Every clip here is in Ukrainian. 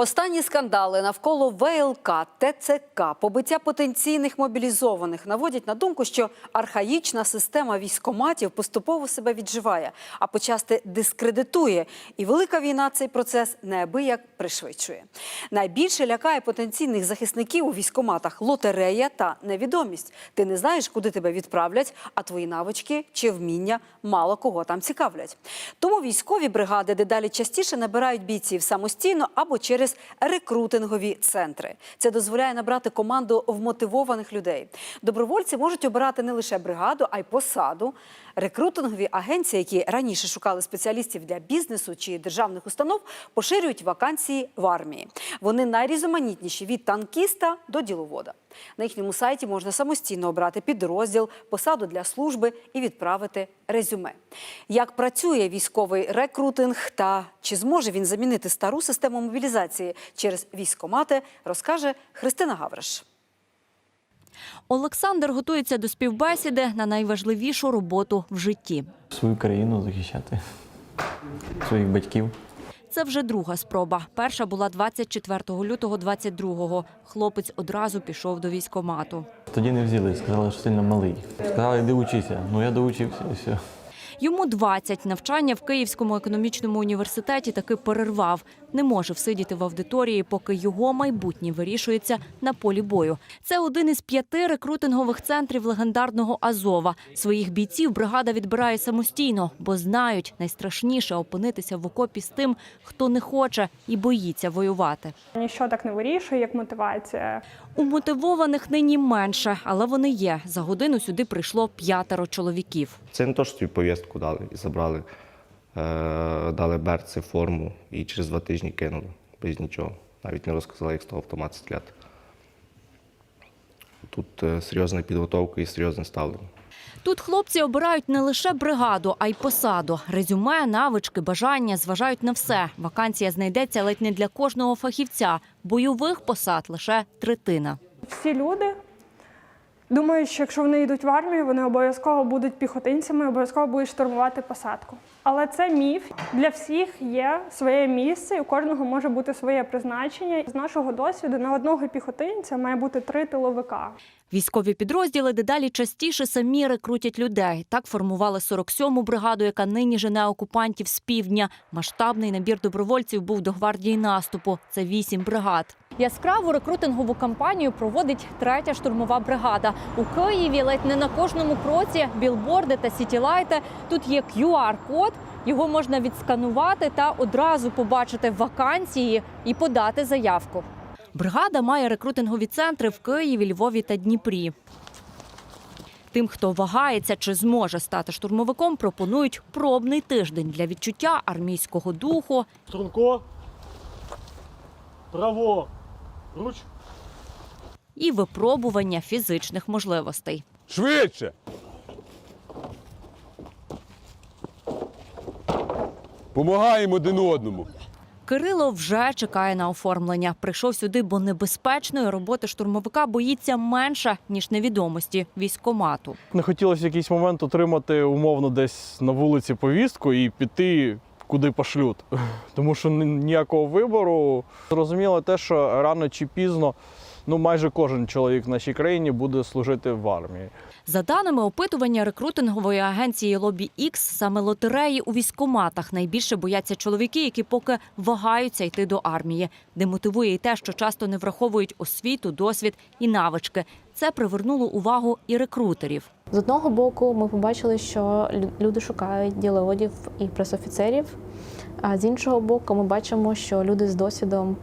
Останні скандали навколо ВЛК, ТЦК, побиття потенційних мобілізованих наводять на думку, що архаїчна система військоматів поступово себе відживає, а почасти дискредитує. І велика війна цей процес неабияк пришвидшує. Найбільше лякає потенційних захисників у військоматах лотерея та невідомість. Ти не знаєш, куди тебе відправлять, а твої навички чи вміння мало кого там цікавлять. Тому військові бригади дедалі частіше набирають бійців самостійно або через рекрутингові центри. Це дозволяє набрати команду вмотивованих людей. Добровольці можуть обирати не лише бригаду, а й посаду. Рекрутингові агенції, які раніше шукали спеціалістів для бізнесу чи державних установ, поширюють вакансії в армії. Вони найрізноманітніші від танкіста до діловода. На їхньому сайті можна самостійно обрати підрозділ, посаду для служби і відправити резюме. Як працює військовий рекрутинг та чи зможе він замінити стару систему мобілізації через військомати, розкаже Христина Гавриш. Олександр готується до співбесіди на найважливішу роботу в житті. свою країну захищати, своїх батьків. Це вже друга спроба. Перша була 24 лютого 22-го. Хлопець одразу пішов до військомату. Тоді не взяли, сказали, що сильно малий. Сказали, йди учися. Ну я доучився і все. Йому 20. Навчання в Київському економічному університеті таки перервав. Не може всидіти в аудиторії, поки його майбутнє вирішується на полі бою. Це один із п'яти рекрутингових центрів легендарного Азова. Своїх бійців бригада відбирає самостійно, бо знають, найстрашніше опинитися в окопі з тим, хто не хоче і боїться воювати. Ніщо так не вирішує, як мотивація. У мотивованих нині менше, але вони є. За годину сюди прийшло п'ятеро чоловіків. Це не то, що повістку дали і забрали, е, дали берці, форму і через два тижні кинули без нічого. Навіть не розказали, як з того автомат стріляти. Тут е, серйозна підготовка і серйозне ставлення. Тут хлопці обирають не лише бригаду, а й посаду. Резюме, навички, бажання зважають на все. Вакансія знайдеться ледь не для кожного фахівця. Бойових посад лише третина. Всі люди думають, що якщо вони йдуть в армію, вони обов'язково будуть піхотинцями, обов'язково будуть штурмувати посадку. Але це міф. Для всіх є своє місце, і у кожного може бути своє призначення. З нашого досвіду на одного піхотинця має бути три тиловика. Військові підрозділи дедалі частіше самі рекрутять людей. Так формували 47-му бригаду, яка нині жене окупантів з півдня. Масштабний набір добровольців був до гвардії наступу. Це вісім бригад. Яскраву рекрутингову кампанію проводить третя штурмова бригада. У Києві ледь не на кожному кроці білборди та сітілайти. Тут є QR-код. Його можна відсканувати та одразу побачити вакансії і подати заявку. Бригада має рекрутингові центри в Києві, Львові та Дніпрі. Тим, хто вагається чи зможе стати штурмовиком, пропонують пробний тиждень для відчуття армійського духу, Струнко. Право. Руч. і випробування фізичних можливостей. Швидше. Помагаємо один одному. Кирило вже чекає на оформлення. Прийшов сюди, бо небезпечної роботи штурмовика боїться менше ніж невідомості військомату. Не хотілося в якийсь момент отримати умовно десь на вулиці повістку і піти куди пошлють. Тому що ні- ніякого вибору. Зрозуміло те, що рано чи пізно ну, майже кожен чоловік в нашій країні буде служити в армії. За даними опитування рекрутингової агенції Лобі Ікс, саме лотереї у військоматах найбільше бояться чоловіки, які поки вагаються йти до армії. Демотивує й те, що часто не враховують освіту, досвід і навички. Це привернуло увагу і рекрутерів. З одного боку, ми побачили, що люди шукають діловодів і пресофіцерів. А з іншого боку, ми бачимо, що люди з досвідом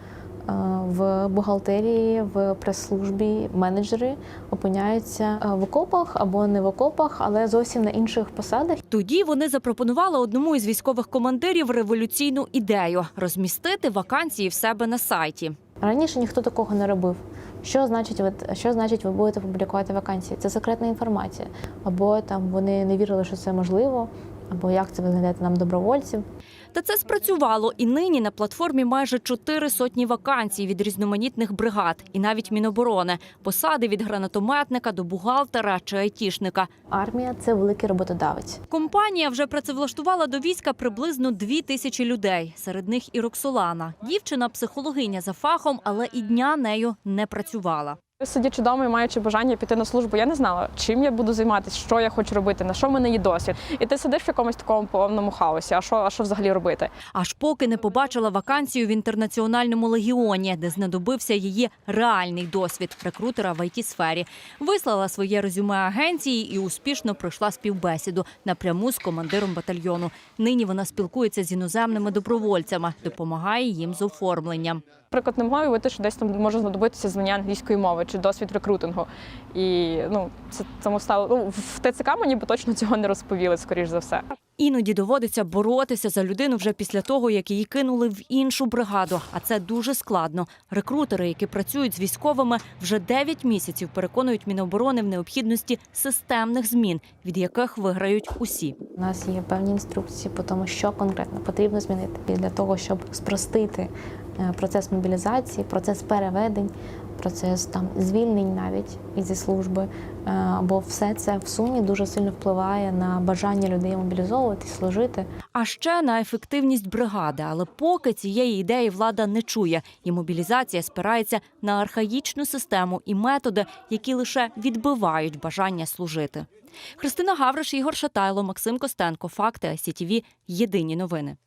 е, в бухгалтерії, в прес-службі, менеджери опиняються е, в окопах або не в окопах, але зовсім на інших посадах. Тоді вони запропонували одному із військових командирів революційну ідею розмістити вакансії в себе на сайті. Раніше ніхто такого не робив. Що значить, от, що значить, ви будете публікувати вакансії? Це секретна інформація. Або там вони не вірили, що це можливо, або як це ви знайдете нам добровольців. Та це спрацювало, і нині на платформі майже чотири сотні вакансій від різноманітних бригад, і навіть Міноборони, посади від гранатометника до бухгалтера чи айтішника. Армія це великий роботодавець. Компанія вже працевлаштувала до війська приблизно дві тисячі людей. Серед них і Роксолана. Дівчина психологиня за фахом, але і дня нею не працювала. Сидячи вдома і маючи бажання піти на службу, я не знала, чим я буду займатися, що я хочу робити, на що в мене є досвід. І ти сидиш в якомусь такому повному хаосі. А що, а що взагалі робити? Аж поки не побачила вакансію в інтернаціональному легіоні, де знадобився її реальний досвід рекрутера в it сфері Вислала своє резюме агенції і успішно пройшла співбесіду напряму з командиром батальйону. Нині вона спілкується з іноземними добровольцями, допомагає їм з оформленням. Наприклад, не уявити, що десь там може знадобитися знання англійської мови чи досвід рекрутингу. І ну це цьому стало ну, в ТЦК мені би точно цього не розповіли, скоріш за все. Іноді доводиться боротися за людину вже після того, як її кинули в іншу бригаду. А це дуже складно. Рекрутери, які працюють з військовими, вже 9 місяців переконують Міноборони в необхідності системних змін, від яких виграють усі. У нас є певні інструкції по тому, що конкретно потрібно змінити для того, щоб спростити е, процес мобілізації, процес переведень, процес там звільнень навіть зі служби. Е, Бо все це в сумі дуже сильно впливає на бажання людей мобілізовуватись, служити. А ще на ефективність бригади. Але поки цієї ідеї влада не чує, і мобілізація спирається на архаїчну систему і методи, які лише відбивають бажання служити. Христина Гавриш, Ігор Шатайло, Максим Костенко. Факти СІТІВІ. Єдині новини.